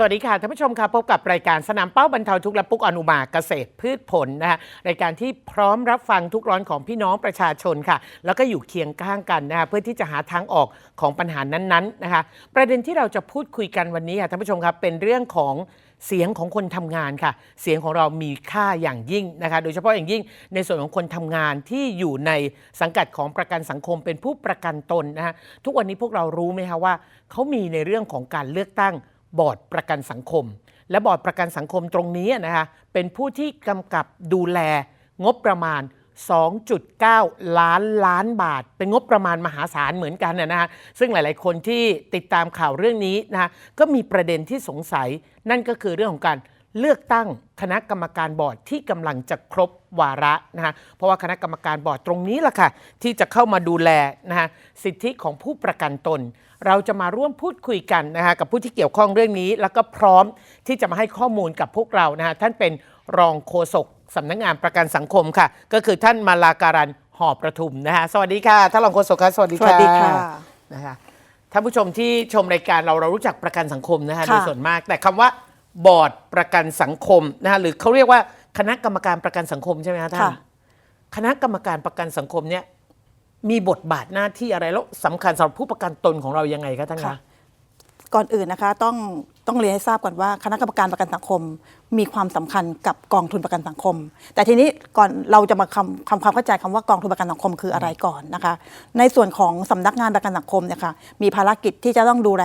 สวัสดีค่ะท่านผู้ชมค่ะพบกับรายการสนามเป้าบรรเทาทุกข์และปุกอนุมาเกษตรพืชผลนะคะรายการที่พร้อมรับฟังทุกร้อนของพี่น้องประชาชนค่ะ แล้วก็อยู่เคียงข้างกันนะคะเพื่อที่จะหาทางออกของปัญหานั้นๆนะคะ ประเด็นที่เราจะพูดคุยกันวันนี้ค่ะท่านผู้ชมครับเป็นเรื่องของเสียงของคนทำงานค่ะ เสียงของเรามีค่าอย่างยิ่งนะคะ โดยเฉพาะอย่างยิ่งในส่วนของคนทำงานที่อยู่ในสังกัดของประกันสังคมเป็นผู้ประกันตนนะคะทุกวันนี้พวกเรารู้ไหมคะว่าเขามีในเรื่องของการเลือกตั้ง บอร์ดประกันสังคม และบอร์ดประกันสังคมตรงนี้นะคะเป็นผู้ที่กำกับดูแลงบประมาณ 2.9 ล้านล้านบาท เป็นงบประมาณมหาศาลเหมือนกันนะนะฮะซึ่งหลาย ๆ คนที่ติดตามข่าวเรื่องนี้นะคะก็มีประเด็นที่สงสัยนั่นก็คือเรื่องของการ เลือกตั้งคณะกรรมการบอร์ดที่กำลังจะครบวาระนะฮะเพราะว่าคณะกรรมการบอร์ดตรงนี้แหละค่ะ ที่จะเข้ามาดูแลนะฮะสิทธิของผู้ประกันตน เราจะมาร่วมพูดคุยกันนะฮะกับผู้ที่เกี่ยวข้องเรื่องนี้ แล้วก็พร้อมที่จะมาให้ข้อมูลกับพวกเรานะฮะท่านเป็นรองโฆษกสำนักงานประกันสังคมค่ะ ก็คือท่านมาลาการันหอประทุมนะฮะสวัสดีค่ะท่านรองโฆษกครับสวัสดีสวัสดีค่ะนะคะท่านผู้ชมที่ชมรายการเราเรารู้จักประกันสังคมนะฮะค่ะโดยส่วนมาก แต่คำว่า บอร์ดประกันสังคมนะฮะหรือเขาเรียกว่าคณะกรรมการประกันสังคมใช่ไหมคะท่านค่ะ คณะกรรมการประกันสังคมเนี่ยมีบทบาทหน้าที่อะไรแล้วสำคัญสำหรับผู้ประกันตนของเรายังไงคะท่านคะ ค่ะ ก่อนอื่นนะคะต้องต้องเรียนให้ทราบก่อนว่าคณะกรรมการประกันสังคม มีความสำคัญกับกองทุนประกันสังคม แต่ทีนี้ก่อนเราจะมาคำคำความเข้าใจคำว่ากองทุนประกันสังคมคืออะไรก่อนนะคะ ในส่วนของสำนักงานประกันสังคมเนี่ยค่ะมีภารกิจที่จะต้องดูแล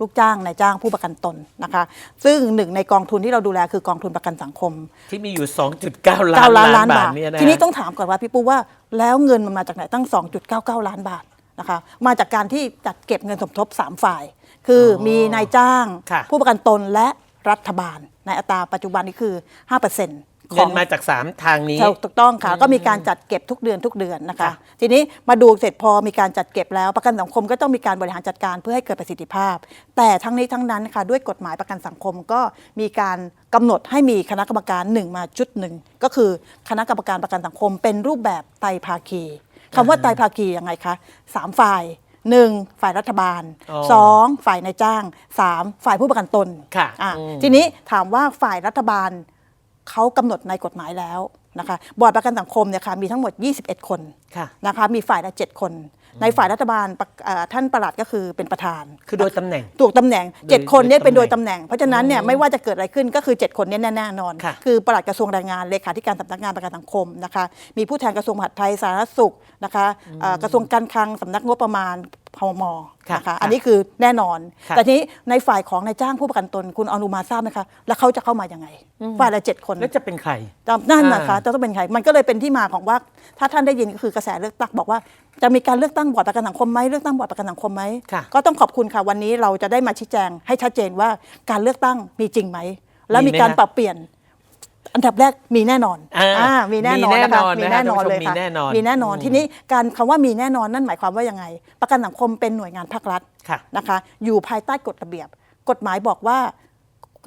ลูกจ้างนายจ้างผู้ประกันตนนะคะ ซึ่งหนึ่งในกองทุนที่เราดูแลคือกองทุนประกันสังคม ที่มีอยู่ 2.9 ล้าน9ล้านล้าล้านนบาบาททเนี่ยนะทีนี้ต้องถามก่อนว่าพี่ปูว่าแล้วเงินมันมาจากไหนตั้ง 2.99 ล้านบาทนะคะมาจากการที่จัดเก็บเงินสมทบ 3 ฝ่าย คืออมีนายจ้างค่ะผู้ประกันตนและรัฐบาลในอัตราปัจจุบันนี้คือ 5% เงินมาจาก 3 ทางนี้ถูกต้องค่ะ ก็มีการจัดเก็บทุกเดือนทุกเดือนนะคะค่ะทีนี้มาดูเสร็จพอมีการจัดเก็บแล้วประกันสังคมก็ต้องมีการบริหารจัดการเพื่อให้เกิดประสิทธิภาพ แต่ทั้งนี้ทั้งนั้นค่ะด้วยกฎหมายประกันสังคมก็มีการกำหนดให้มีคณะกรรมการหนึ่งมาชุดหนึ่งก็คือคณะกรรมการประกันสังคม เป็นรูปแบบไตรภาคีคำว่าไตรภาคียังไงคะสามฝ่ายหนึ่งฝ่ายรัฐบาลอ๋อสองฝ่ายนายจ้างสามฝ่ายผู้ประกันตนค่ะอะอืมทีนี้ถามว่าฝ่ายรัฐบาล เขากำหนดในกฎหมายแล้วนะคะบอร์ดประกันสังคมเนี่ยค่ะมีทั้งหมด 21 คนค่ะ นะคะมีฝ่ายละ 7 คน ในฝ่ายรัฐบาลประเอ่อท่านประหลัดก็คือเป็นประธาน คือโดยตำแหน่ง ถูกตำแหน่ง โดย7 คนเนี่ยโดยเป็นโดยตำตำแหแหน่น่งงเพราะฉะนั้นเนี่ยไม่ว่าจะเกิดอะไรขึ้นก็คือ 7 คนเนี้แน่ๆนอน ค่ะคือประหลัดกระทรวงแรงงานเลขาธิการสำนักงานประกันสังคมนะคะมีผู้แทนกระทรวงมหาดไทยสาธารณสุขนะคะเอ่อกระทรวงการคลังสำนักงบประมาณ พมค่ะนะคะค่ะอันนี้คือแน่นอนค่ะแต่ทีนี้ในฝ่ายของนายจ้างผู้ประกันตนคุณอนุมาทราบไหมคะแล้วเขาจะเข้ามายังไง ฝ่ายละเจ็ดคนแล้วจะเป็นใครจำนั่นนะคะอ่าจะต้องเป็นใครมันก็เลยเป็นที่มาของว่า ถ้าท่านได้ยินก็คือกระแสเลือกตั้งบอกว่า จะมีการเลือกตั้งบอร์ดประกันสังคมไหมเลือกตั้งบอร์ดประกันสังคมไหมค่ะก็ต้องขอบคุณค่ะวันนี้เราจะได้มาชี้แจงให้ชัดเจนว่าการเลือกตั้งมีจริงไหมและมีการปรับเปลี่ยน อันดับแรกมีแน่นอนอ่าอ่ามีแน่นอนนะคะมีมีแน่แน่นนออนนนะเลยคะค่ะมีแน่นอนมีแน่นอนอืมทีนี้การคำว่ามีแน่นอนนั่นหมายความว่ายังไง ประกันสังคมเป็นหน่วยงานภาครัฐค่ะนะคะ อยู่ภายใต้กฎระเบียบ กฎหมายบอกว่า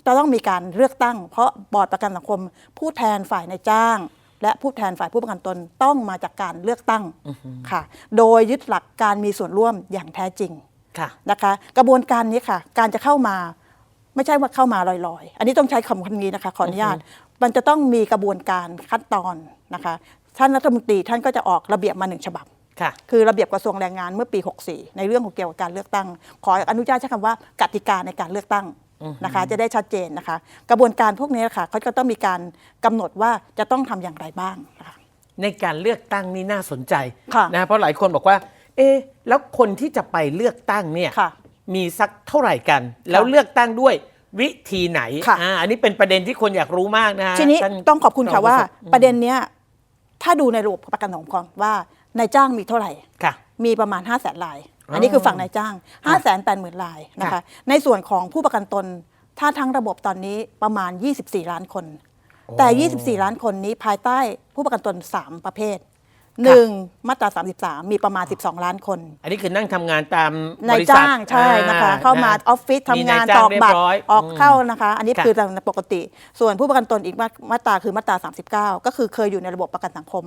จะต้องมีการเลือกตั้ง เพราะบอร์ดประกันสังคม ผู้แทนฝ่ายนายจ้าง และผู้แทนฝ่ายผู้ประกันตนต้องมาจากการเลือกตั้งค่ะ โดยยึดหลักการมีส่วนร่วมอย่างแท้จริงค่ะนะคะ กระบวนการนี้ค่ะ การจะเข้ามา ไม่ใช่ว่าเข้ามาลอยๆ อันนี้ต้องใช้คำคำนี้นะคะขออนุญาต มันจะต้องมีกระบวนการขั้นตอนนะคะ ท่านรัฐมนตรีท่านก็จะออกระเบียบมาหนึ่งฉบับ ค่ะ คือระเบียบกระทรวงแรงงานเมื่อปี 64 ในเรื่องของเกี่ยวกับการเลือกตั้ง ขออนุญาตใช้คำว่ากติกาในการเลือกตั้งนะคะ จะได้ชัดเจนนะคะ กระบวนการพวกนี้ค่ะเขาก็ต้องมีการกำหนดว่าจะต้องทำอย่างไรบ้างนะคะในการเลือกตั้งนี่น่าสนใจค่ะนะเพราะหลายคนบอกว่า เอ๊ะแล้วคนที่จะไปเลือกตั้งเนี่ยค่ะ มีสักเท่าไหร่กัน แล้วเลือกตั้งด้วย วิธีไหนค่ะอ่าอันนี้เป็นประเด็นที่คนอยากรู้มากนะฮะทีนี้ท่านต้องขอบคุณค่ะรองว่าโฆษกประเด็นเนี้ยถ้าดูในระบบประกันสังคมก่อนว่านายจ้างมีเท่าไหร่ ค่ะ มีประมาณ 5 0 0แสนลายอ๋ออัอันนี้คือฝั่งนายจ้าง5 8 0 0 0 0ลายนะค่ะ คะ ในส่วนของผู้ประกันตน ถ้าทั้งระบบตอนนี้ประมาณ 24 ล้านคน แต่ 24 ล้านคนนี้ภายใต้ผู้ประกันตน 3 ประเภท 1. มาตรา33 มีประมาณ 12 ล้านคน อันนี้คือนั่งทำงานตามนาบยริษัทจ้างใช่นะคะ อ่เข้ามานะออฟฟิศทำงานมีนายจ้างตอกบัตรเรียบร้อยออกอืมเข้านะคะ อันนี้ค่ะ คือตามปกติ ส่วนผู้ประกันตนอีกมามาตราคือมาตรา 39 ก็คือเคยอยู่ในระบบประกันสังคม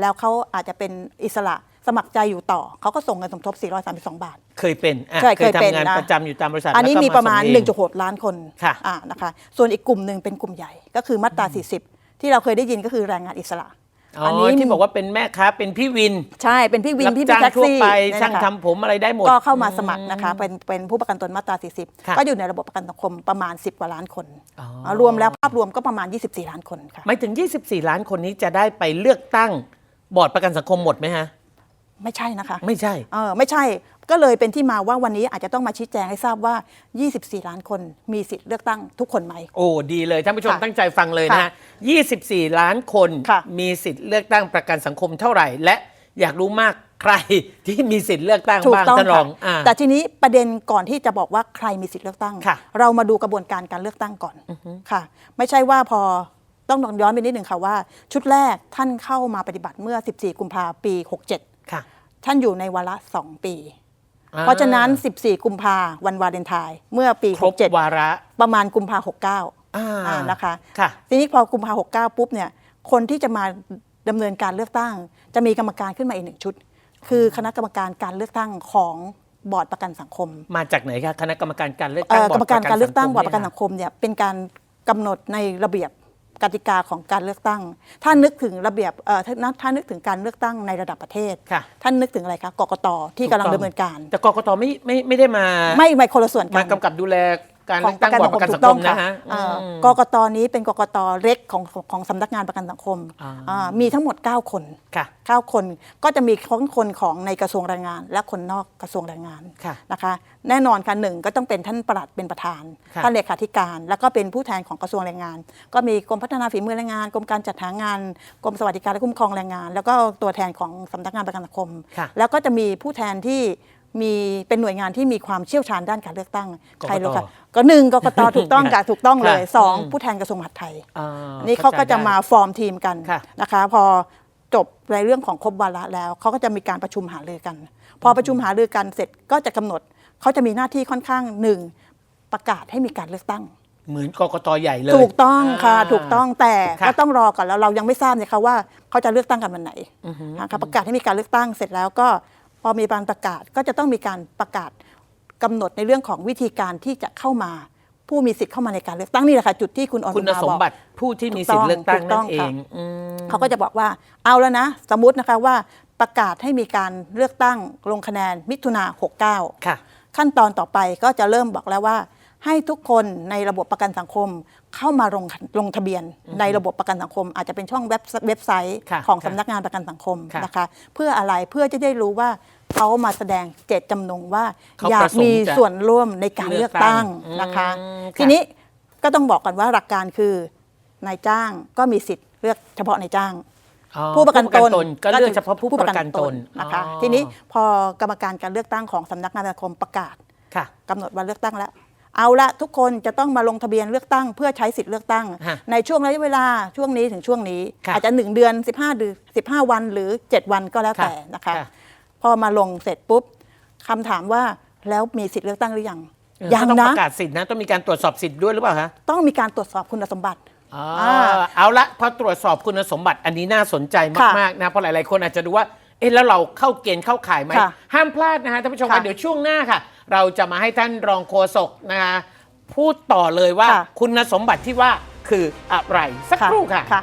แล้วเขาอาจจะเป็นอิสระสมัครใจอยู่ต่อ เขาก็ส่งเงินสมทบ 432 บาท เคยเป็นอะใช่เคยเป็นทำงานนะ ประจำอยู่ตามบริษัทอันนี้แล้วก็มีประมาณ ส่งเอง 1.6 ล้านคนค่ะ อ่านะคะ ส่วนอีกกลุ่มหนึ่งเป็นกลุ่มใหญ่ ก็คือมาตรา 40 ที่เราเคยได้ยินก็คือแรงงานอิสระ อ๋ออที่บอกว่าเป็นแม่ค้าเป็นพี่วินใช่เป็นพี่วินรับพี่จ้างแท็กทั่วซี่ไปเนี่ยช่างนะคะทำผมอะไรได้หมด ก็เข้ามาสมัครนะคะเป็นเป็นผู้ประกันตนมาตราค่ะ40 ก็อยู่ในระบบประกันสังคมประมาณ 10 กว่าล้านคนอ๋ออ่ารวมแล้วภาพรวมก็ประมาณ 24 ล้านคนค่ะหมายถึง 24 ล้านคนนี้จะได้ไปเลือกตั้งบอร์ดประกันสังคมหมดไหมฮะไม่ใช่นะคะ ไม่ใช่เออไม่ใช่ ก็เลยเป็นที่มาว่าวันนี้อาจจะต้องมาชี้แจงให้ทราบว่า 24 ล้านคนมีสิทธิ์เลือกตั้งทุกคนไหม โอ้ดีเลยท่านผู้ชมค่ะตั้งใจฟังเลยนะค่ะฮะ24 ล้านคนค่ะ มีสิทธิ์เลือกตั้งประกันสังคมเท่าไหร่ และอยากรู้มากใครที่มีสิทธิ์เลือกตั้งถูกบ้างต้องท่านรค่ะองอ่า แต่ทีนี้ประเด็นก่อนที่จะบอกว่าใครมีสิทธิ์เลือกตั้ง ค่ะเรามาดูกระบวนการการเลือกตั้งก่อนค่ะ ไม่ใช่ว่าพอต้องย้อนไปนิดหนึ่งค่ะว่า ชุดแรกท่านเข้ามาปฏิบัติเมื่อ 14 กุมภาพันธ์ปี67ค่ะท่านอยู่ในวาระ 2 ปีอ่ เพราะฉะนั้น 14 กุมภาวันวาเลนไทน์เมื่อปีครบวาระ67ประมาณกุมภาหกเก้าอ่านะคะค่ะ ทีนี้พอกุมภาหกเก้าปุ๊บเนี่ยคนที่จะมาดำเนินการเลือกตั้ง จะมีกรรมการขึ้นมาอีกหนึ่งชุด คือคณะกรรมการการเลือกตั้งของบอร์ดประกันสังคม มาจากไหนคะคณะกรรมการการเลือกเอ่ตั้งอกรรมการการเลือกตั้งบอร์ดสัประกันสังคมเนี่ยเป็นการกำหนดในระเบียบ กติกาของการเลือกตั้ง ถ้านึกถึงระเบียบเอ่อถ้าถ้านึกถึงการเลือกตั้งในระดับประเทศ ค่ะ ท่านนึกถึงอะไรคะกกตที่กำลังถูดำเนินการ แต่กกตไม่ไม่ไม่ได้มาไม่ไม่คนละส่วนกัมาน กำกับดูแล การขอเลืงอกปตั้ระงกันบอร์ดสังประคกันมสังคมนะถูกต้องค่ะฮะเอ่ออมกกตนี้เป็นกกตเล็กของของของสำนักงานประกันสังคมอ่า อ่ามีทั้งหมด 9 คน ค่ะ 9 คนก็จะมีทั้งคนของในกระทรวงแรงงาน และคนนอกกระทรวงแรงงานค่ะนะคะ แน่นอนค่ะหนึ่งก็ต้องเป็นท่านปลัดเป็นประธานค่ะ ท่านเลขาธิการ แล้วก็เป็นผู้แทนของกระทรวงแรงงาน ก็มีกรมพัฒนาฝีมือแรงงานกรมการจัดหางานกรมสวัสดิการและคุ้มครองแรงงาน แล้วก็ตัวแทนของสำนักงานประกันสังคม ค่ะ แล้วก็จะมีผู้แทนที่ มีเป็นหน่วยงานที่มีความเชี่ยวชาญด้านการเลือกตั้งใครรู้ค่ะก็หนึ่งกกตถูกต้องค่ะถูกต้องเลยค่ะสองอืมผู้แทนกระทรวงมหาดไทยอ่านี่เขาก็จะได้มาฟอร์มทีมกันค่ะนะคะ พอจบในเรื่องของครบวาระแล้วเขาก็จะมีการประชุมหารือกัน พอประชุมหารือกันเสร็จก็จะกำหนดเขาจะมีหน้าที่ค่อนข้างหนึ่งประกาศให้มีการเลือกตั้ง เหมือนกกตใหญ่เลย ถูกต้องค่ะอ่าถูกต้องแต่ค่ะก็ต้องรอก่อนแล้วเรายังไม่ทราบเลยค่ะว่าเขาจะเลือกตั้งกันวันไหนนะคะประกาศให้มีการเลือกตั้งเสร็จแล้วก็พ อมีการประกาศก็จะต้องมีการประกาศกำหนดในเรื่องของวิธีการที่จะเข้ามาผู้มีสิทธิ์เข้ามาในการเลือกตั้งนี่แหละค่ะจุดที่คุณอนุคุณมาสบมอกบัติผู้ที่มีสิทธิ์เลือกตั้งถูกต้นั่องนเอค่ะงอืมเขาก็จะบอกว่าเอาแล้วนะ สมมตินะคะว่าประกาศให้มีการเลือกตั้งลงคะแนนมิถุนา69 ค่ะ ขั้นตอนต่อไปก็จะเริ่มบอกแล้วว่า ให้ทุกคนในระบบประกันสังคมเข้ามาลงลงทะเบียนในระบบประกันสังคม อาจจะเป็นช่องเว็บเว็บไซต์ค่ะของค่ะสำนักงานประกันสังคมค่ะนะคะ เพื่ออะไรเพื่อจะได้รู้ว่าเขามาแสดงเจตจำนงว่าเขาอยาปกระสงค์มีจะส่วนร่วมในการเลืเลืออกกตั้ตั้งงนะคะอืมค่ะทีนี้ก็ต้องบอกกันว่าหลักการคือนายจ้างก็มีสิทธิ์เลือกเฉพาะนายจ้างอ๋อผู้ประกันตนก็เลือกเฉพาะผู้ประกันตนนะคะอ๋อทีนี้พอกรรมการการเลือกตั้งของสำนักงานสังคมประกาศค่ะกำหนดวันเลือกตั้งแล้ว เอาละทุกคนจะต้องมาลงทะเบียนเลือกตั้งเพื่อใช้สิทธิ์เลือกตั้ง ฮะในช่วงระยะเวลาช่วงนี้ถึงช่วงนี้ค่ะอาจจะ 1 เดือน 15เดือน15 วันหรือ 7 วันก็แล้วแต่ค่ะนะคะ ค่ะพอมาลงเสร็จปุ๊บคำถามว่าแล้วมีสิทธิ์เลือกตั้งหรือยังเออยังก็ต้องนะประกาศสิทธินะ ต้องมีการตรวจสอบสิทธิ์ด้วยหรือเปล่าคะต้องมีการตรวจสอบคุณสมบัติ อ๋ออ่าเอาละพอตรวจสอบคุณสมบัติอันนี้น่าสนใจค่ะมากๆนะเพราะหลายๆคนอาจจะดูว่าเอ๊ะแล้วเราเข้าเกณฑ์เข้าข่ายไหมค่ะห้ามพลาดนะฮะท่านผู้ชมค่ะ คะเดี๋ยวช่วงหน้าค่ะ เราจะมาให้ท่านรองโฆษกนะคะพูดต่อเลยว่าค่ะ คุณสมบัติที่ว่าคืออะไรสักครู่ค่ะ ค่ะ